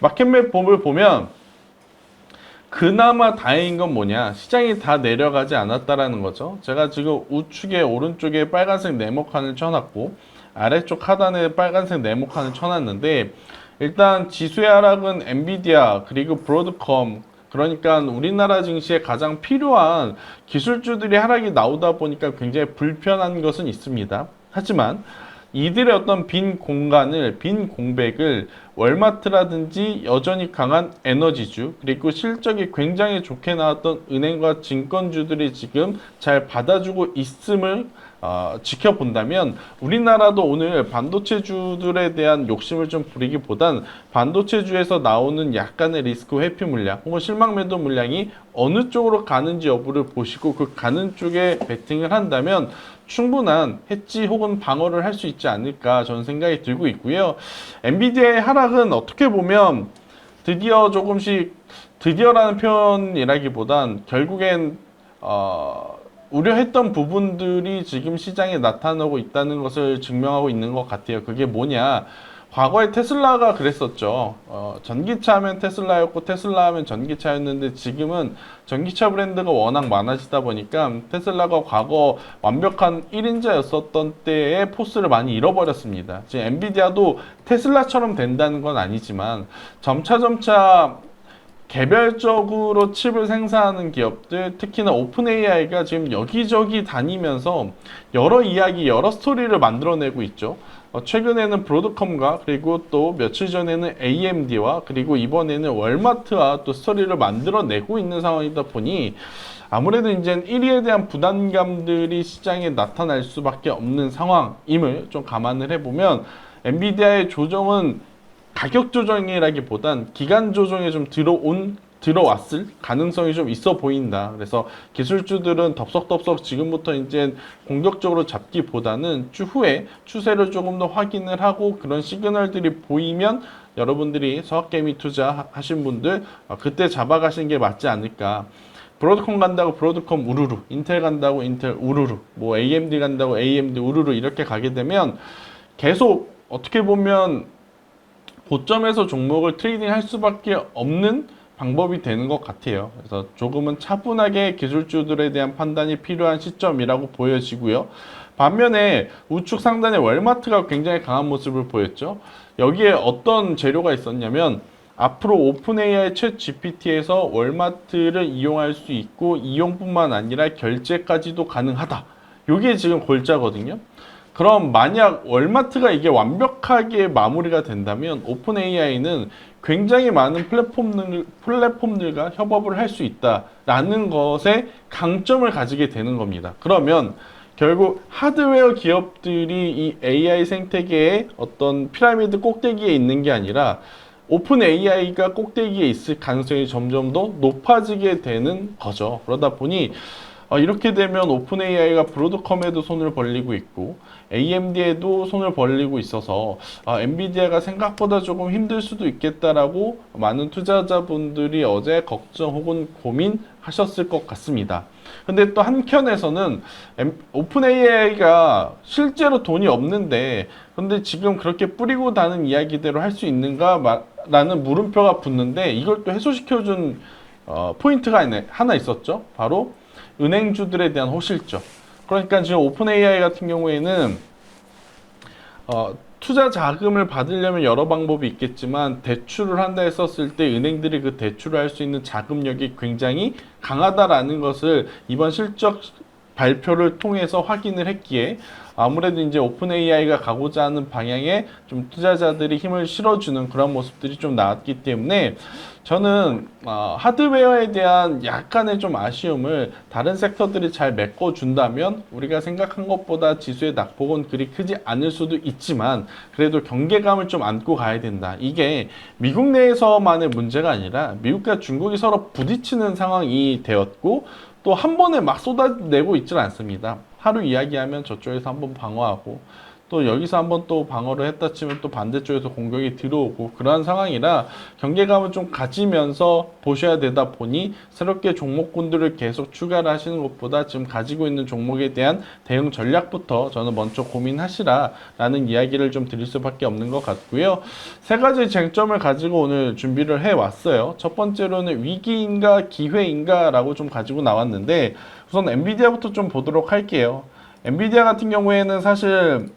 마켓맵 봄을 보면 그나마 다행인 건 뭐냐? 시장이 다 내려가지 않았다라는 거죠. 제가 지금 우측에 오른쪽에 빨간색 네모칸을 쳐놨고 아래쪽 하단에 빨간색 네모칸을 쳐놨는데 일단 지수의 하락은 엔비디아 그리고 브로드컴 그러니까 우리나라 증시에 가장 필요한 기술주들이 하락이 나오다 보니까 굉장히 불편한 것은 있습니다. 하지만 이들의 어떤 빈 공간을 빈 공백을 월마트라든지 여전히 강한 에너지주 그리고 실적이 굉장히 좋게 나왔던 은행과 증권주들이 지금 잘 받아주고 있음을 어, 지켜본다면 우리나라도 오늘 반도체주들에 대한 욕심을 좀 부리기보단 반도체주에서 나오는 약간의 리스크 회피 물량 혹은 실망 매도 물량이 어느 쪽으로 가는지 여부를 보시고 그 가는 쪽에 베팅을 한다면 충분한 해지 혹은 방어를 할 수 있지 않을까 저는 생각이 들고 있고요. 엔비디아의 하락 은 어떻게 보면 드디어 조금씩 드디어라는 표현이라기보단 결국엔 어, 우려했던 부분들이 지금 시장에 나타나고 있다는 것을 증명하고 있는 것 같아요. 그게 뭐냐? 과거에 테슬라가 그랬었죠. 어, 전기차 하면 테슬라였고 테슬라 하면 전기차였는데 지금은 전기차 브랜드가 워낙 많아지다 보니까 테슬라가 과거 완벽한 1인자였었던 때의 포스를 많이 잃어버렸습니다. 지금 엔비디아도 테슬라처럼 된다는 건 아니지만 점차점차 개별적으로 칩을 생산하는 기업들, 특히나 오픈 AI가 지금 여기저기 다니면서 여러 이야기, 여러 스토리를 만들어내고 있죠. 어, 최근에는 브로드컴과 그리고 또 며칠 전에는 AMD와 그리고 이번에는 월마트와 또 스토리를 만들어내고 있는 상황이다 보니 아무래도 이제 1위에 대한 부담감들이 시장에 나타날 수밖에 없는 상황임을 좀 감안을 해보면 엔비디아의 조정은 가격 조정이라기보단 기간 조정에 좀 들어온 들어왔을 가능성이 좀 있어 보인다. 그래서 기술주들은 덥석덥석 지금부터 이제 공격적으로 잡기보다는 추후에 추세를 조금 더 확인을 하고 그런 시그널들이 보이면 여러분들이 서학개미 투자하신 분들 어, 그때 잡아가시는 게 맞지 않을까. 브로드컴 간다고 브로드컴 우르르, 인텔 간다고 인텔 우르르, 뭐 AMD 간다고 AMD 우르르 이렇게 가게 되면 계속 어떻게 보면 고점에서 종목을 트레이딩 할 수밖에 없는 방법이 되는 것 같아요. 그래서 조금은 차분하게 기술주들에 대한 판단이 필요한 시점이라고 보여지고요. 반면에 우측 상단에 월마트가 굉장히 강한 모습을 보였죠. 여기에 어떤 재료가 있었냐면 앞으로 오픈 AI 챗 GPT에서 월마트를 이용할 수 있고 이용뿐만 아니라 결제까지도 가능하다. 이게 지금 골자거든요. 그럼 만약 월마트가 이게 완벽하게 마무리가 된다면 오픈 AI는 굉장히 많은 플랫폼들, 플랫폼들과 협업을 할 수 있다라는 것에 강점을 가지게 되는 겁니다. 그러면 결국 하드웨어 기업들이 이 AI 생태계의 어떤 피라미드 꼭대기에 있는 게 아니라 오픈 AI가 꼭대기에 있을 가능성이 점점 더 높아지게 되는 거죠. 그러다 보니 어, 이렇게 되면 오픈 AI가 브로드컴에도 손을 벌리고 있고 AMD에도 손을 벌리고 있어서 아, 엔비디아가 생각보다 조금 힘들 수도 있겠다라고 많은 투자자분들이 어제 걱정 혹은 고민하셨을 것 같습니다. 근데 또 한켠에서는 엠- 오픈 AI가 실제로 돈이 없는데 근데 지금 그렇게 뿌리고 다는 이야기대로 할 수 있는가 마- 라는 물음표가 붙는데 이걸 또 해소시켜준 어, 포인트가 하나 있었죠. 바로 은행주들에 대한 호실적. 그러니까 지금 오픈 AI 같은 경우에는 어, 투자 자금을 받으려면 여러 방법이 있겠지만 대출을 한다 했었을 때 은행들이 그 대출을 할 수 있는 자금력이 굉장히 강하다라는 것을 이번 실적 발표를 통해서 확인을 했기에 아무래도 이제 오픈 AI가 가고자 하는 방향에 좀 투자자들이 힘을 실어주는 그런 모습들이 좀 나왔기 때문에 저는 어, 하드웨어에 대한 약간의 좀 아쉬움을 다른 섹터들이 잘 메꿔준다면 우리가 생각한 것보다 지수의 낙폭은 그리 크지 않을 수도 있지만 그래도 경계감을 좀 안고 가야 된다. 이게 미국 내에서만의 문제가 아니라 미국과 중국이 서로 부딪히는 상황이 되었고 또 한 번에 막 쏟아내고 있지는 않습니다. 하루 이야기하면 저쪽에서 한번 방어하고 또 여기서 한번 또 방어를 했다 치면 또 반대쪽에서 공격이 들어오고 그러한 상황이라 경계감을 좀 가지면서 보셔야 되다 보니 새롭게 종목군들을 계속 추가를 하시는 것보다 지금 가지고 있는 종목에 대한 대응 전략부터 저는 먼저 고민하시라 라는 이야기를 좀 드릴 수밖에 없는 것 같고요. 세 가지 쟁점을 가지고 오늘 준비를 해 왔어요. 첫 번째로는 위기인가 기회인가 라고 좀 가지고 나왔는데 우선 엔비디아부터 좀 보도록 할게요. 엔비디아 같은 경우에는 사실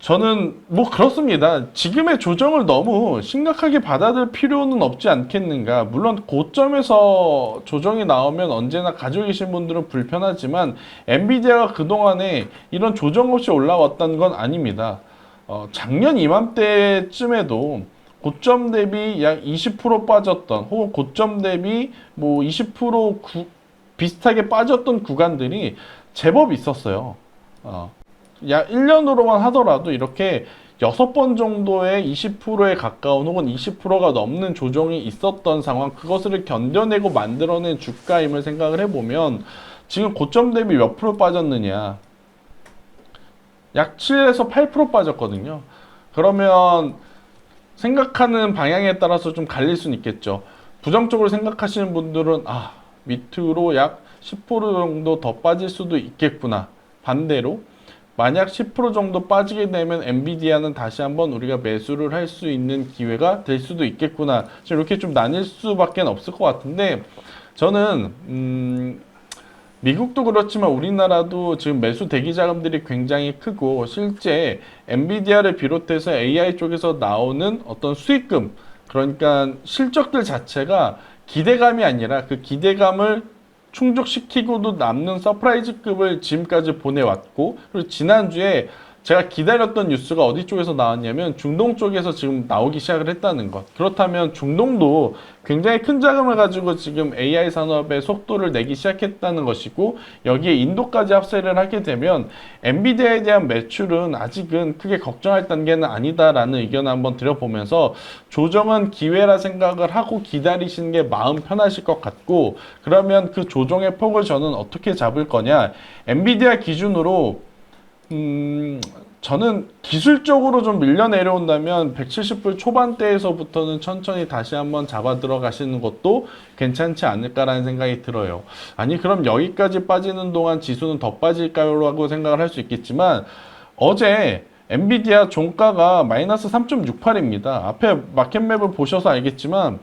저는 뭐 그렇습니다. 지금의 조정을 너무 심각하게 받아들일 필요는 없지 않겠는가. 물론 고점에서 조정이 나오면 언제나 가지고 계신 분들은 불편하지만 엔비디아가 그동안에 이런 조정 없이 올라왔다는 건 아닙니다. 어, 작년 이맘때쯤에도 고점 대비 약 20% 빠졌던 혹은 고점 대비 뭐 20% 구, 비슷하게 빠졌던 구간들이 제법 있었어요. 어. 약 1년으로만 하더라도 이렇게 6번 정도의 20%에 가까운 혹은 20%가 넘는 조정이 있었던 상황, 그것을 견뎌내고 만들어낸 주가임을 생각을 해보면 지금 고점 대비 몇 프로 빠졌느냐. 약 7에서 8% 빠졌거든요. 그러면 생각하는 방향에 따라서 좀 갈릴 수는 있겠죠. 부정적으로 생각하시는 분들은 아, 밑으로 약 10% 정도 더 빠질 수도 있겠구나. 반대로 만약 10% 정도 빠지게 되면 엔비디아는 다시 한번 우리가 매수를 할 수 있는 기회가 될 수도 있겠구나. 지금 이렇게 좀 나뉠 수밖에 없을 것 같은데 저는 음, 미국도 그렇지만 우리나라도 지금 매수 대기 자금들이 굉장히 크고 실제 엔비디아를 비롯해서 AI 쪽에서 나오는 어떤 수익금 그러니까 실적들 자체가 기대감이 아니라 그 기대감을 충족시키고도 남는 서프라이즈급을 지금까지 보내왔고 그리고 지난주에 제가 기다렸던 뉴스가 어디 쪽에서 나왔냐면 중동 쪽에서 지금 나오기 시작을 했다는 것. 그렇다면 중동도 굉장히 큰 자금을 가지고 지금 AI 산업의 속도를 내기 시작했다는 것이고 여기에 인도까지 합세를 하게 되면 엔비디아에 대한 매출은 아직은 크게 걱정할 단계는 아니다라는 의견을 한번 드려보면서 조정은 기회라 생각을 하고 기다리시는 게 마음 편하실 것 같고 그러면 그 조정의 폭을 저는 어떻게 잡을 거냐 엔비디아 기준으로 음, 저는 기술적으로 좀 밀려 내려온다면 170불 초반대에서부터는 천천히 다시 한번 잡아 들어가시는 것도 괜찮지 않을까라는 생각이 들어요. 아니, 그럼 여기까지 빠지는 동안 지수는 더 빠질까요? 라고 생각을 할 수 있겠지만, 어제 엔비디아 종가가 마이너스 3.68입니다. 앞에 마켓맵을 보셔서 알겠지만,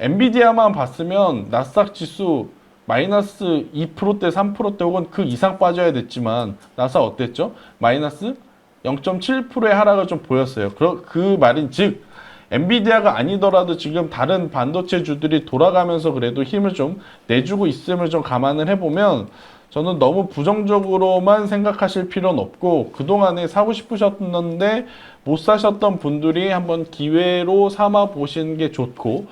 엔비디아만 봤으면 나스닥 지수 마이너스 2%대, 3%대 혹은 그 이상 빠져야 됐지만 나사 어땠죠? 마이너스 0.7%의 하락을 좀 보였어요. 그, 그 말인 즉 엔비디아가 아니더라도 지금 다른 반도체 주들이 돌아가면서 그래도 힘을 좀 내주고 있음을 좀 감안을 해보면 저는 너무 부정적으로만 생각하실 필요는 없고 그동안에 사고 싶으셨는데 못 사셨던 분들이 한번 기회로 삼아 보시는 게 좋고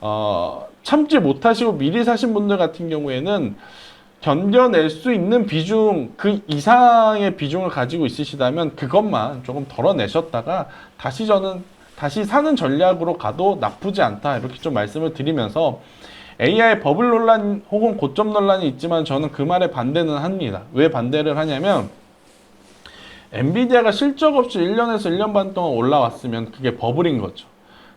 어, 참지 못하시고 미리 사신 분들 같은 경우에는 견뎌낼 수 있는 비중 그 이상의 비중을 가지고 있으시다면 그것만 조금 덜어내셨다가 다시 저는 다시 사는 전략으로 가도 나쁘지 않다 이렇게 좀 말씀을 드리면서 AI 버블 논란 혹은 고점 논란이 있지만 저는 그 말에 반대는 합니다. 왜 반대를 하냐면 엔비디아가 실적 없이 1년에서 1년 반 동안 올라왔으면 그게 버블인 거죠.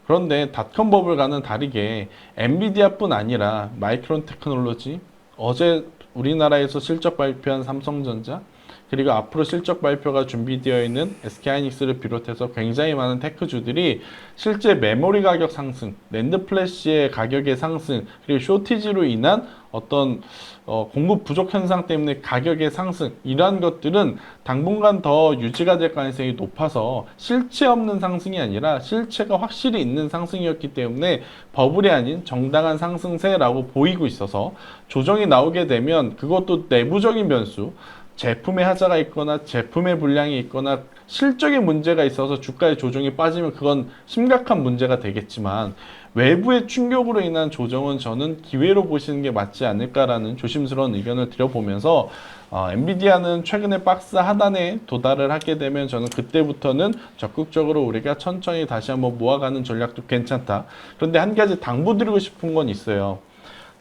그런데 닷컴 버블과는 다르게 엔비디아뿐 아니라 마이크론 테크놀로지 어제 우리나라에서 실적 발표한 삼성전자 그리고 앞으로 실적 발표가 준비되어 있는 SK하이닉스를 비롯해서 굉장히 많은 테크주들이 실제 메모리 가격 상승, 랜드 플래시의 가격의 상승, 그리고 쇼티지로 인한 어떤 어, 공급 부족 현상 때문에 가격의 상승 이러한 것들은 당분간 더 유지가 될 가능성이 높아서 실체 없는 상승이 아니라 실체가 확실히 있는 상승이었기 때문에 버블이 아닌 정당한 상승세라고 보이고 있어서 조정이 나오게 되면 그것도 내부적인 변수 제품의 하자가 있거나 제품의 불량이 있거나 실적의 문제가 있어서 주가의 조정이 빠지면 그건 심각한 문제가 되겠지만 외부의 충격으로 인한 조정은 저는 기회로 보시는 게 맞지 않을까라는 조심스러운 의견을 드려보면서 어, 엔비디아는 최근에 박스 하단에 도달을 하게 되면 저는 그때부터는 적극적으로 우리가 천천히 다시 한번 모아가는 전략도 괜찮다. 그런데 한 가지 당부드리고 싶은 건 있어요.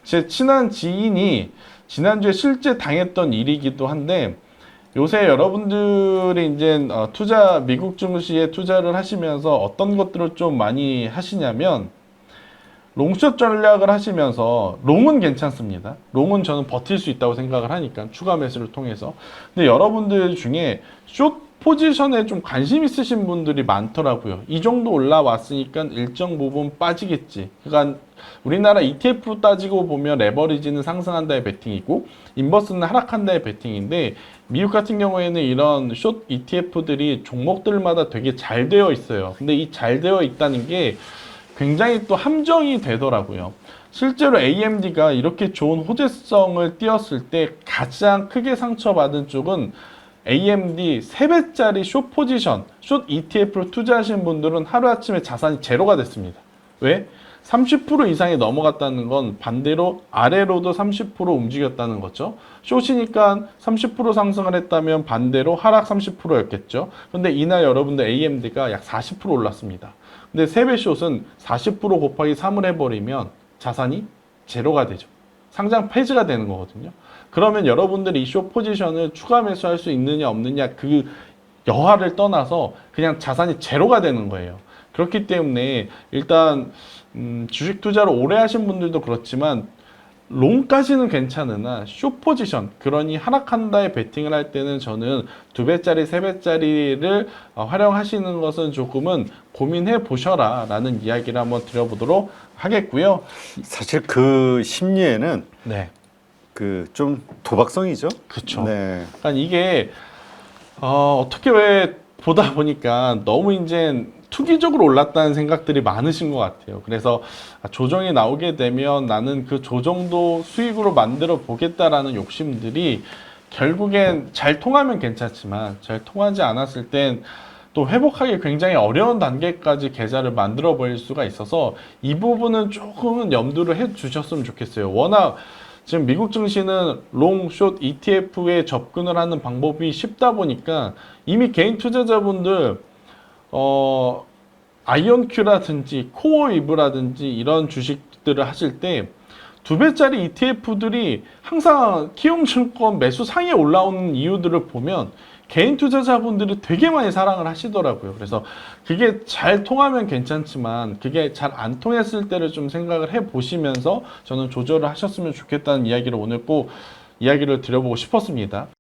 제 친한 지인이 지난주에 실제 당했던 일이기도 한데 요새 여러분들이 이제 어, 투자 미국 증시에 투자를 하시면서 어떤 것들을 좀 많이 하시냐면 롱숏 전략을 하시면서 롱은 괜찮습니다. 롱은 저는 버틸 수 있다고 생각을 하니까 추가 매수를 통해서. 근데 여러분들 중에 숏 포지션에 좀 관심 있으신 분들이 많더라고요. 이 정도 올라왔으니까 일정 부분 빠지겠지. 그러니까 우리나라 ETF 따지고 보면 레버리지는 상승한다의 베팅이고 인버스는 하락한다의 베팅인데 미국 같은 경우에는 이런 숏 ETF들이 종목들마다 되게 잘 되어 있어요. 근데 이 잘 되어 있다는 게 굉장히 또 함정이 되더라고요. 실제로 AMD가 이렇게 좋은 호재성을 띄었을 때 가장 크게 상처받은 쪽은 AMD 3배짜리 숏 포지션, 숏 ETF를 투자하신 분들은 하루아침에 자산이 제로가 됐습니다. 왜? 30% 이상이 넘어갔다는 건 반대로 아래로도 30% 움직였다는 거죠. 숏이니까 30% 상승을 했다면 반대로 하락 30%였겠죠. 근데 이날 여러분들 AMD가 약 40% 올랐습니다. 근데 3배 숏은 40% 곱하기 3을 해버리면 자산이 제로가 되죠. 상장 폐지가 되는 거거든요. 그러면 여러분들이 이숏 포지션을 추가 매수할 수 있느냐 없느냐 그 여하를 떠나서 그냥 자산이 제로가 되는 거예요. 그렇기 때문에 일단 음, 주식 투자를 오래 하신 분들도 그렇지만 롱까지는 괜찮으나 숏 포지션 그러니 하락한다에 베팅을 할 때는 저는 두 배짜리 세 배짜리를 어, 활용하시는 것은 조금은 고민해 보셔라 라는 이야기를 한번 드려보도록 하겠고요 사실 그 심리에는 네 그 좀 도박성이죠. 그쵸 네. 그러니까 이게 어, 어떻게 왜 보다 보니까 너무 이제 투기적으로 올랐다는 생각들이 많으신 것 같아요. 그래서 조정이 나오게 되면 나는 그 조정도 수익으로 만들어 보겠다라는 욕심들이 결국엔 잘 통하면 괜찮지만 잘 통하지 않았을 땐 또 회복하기 굉장히 어려운 단계까지 계좌를 만들어 버릴 수가 있어서 이 부분은 조금은 염두를 해 주셨으면 좋겠어요. 워낙 지금 미국 증시는 롱, 숏, ETF에 접근을 하는 방법이 쉽다 보니까 이미 개인 투자자분들 어 아이언큐라든지 코어이브라든지 이런 주식들을 하실 때 두 배짜리 ETF들이 항상 키움증권 매수 상에 올라오는 이유들을 보면 개인 투자자분들이 되게 많이 사랑을 하시더라고요. 그래서 그게 잘 통하면 괜찮지만 그게 잘 안 통했을 때를 좀 생각을 해 보시면서 저는 조절을 하셨으면 좋겠다는 이야기를 오늘 꼭 이야기를 드려보고 싶었습니다.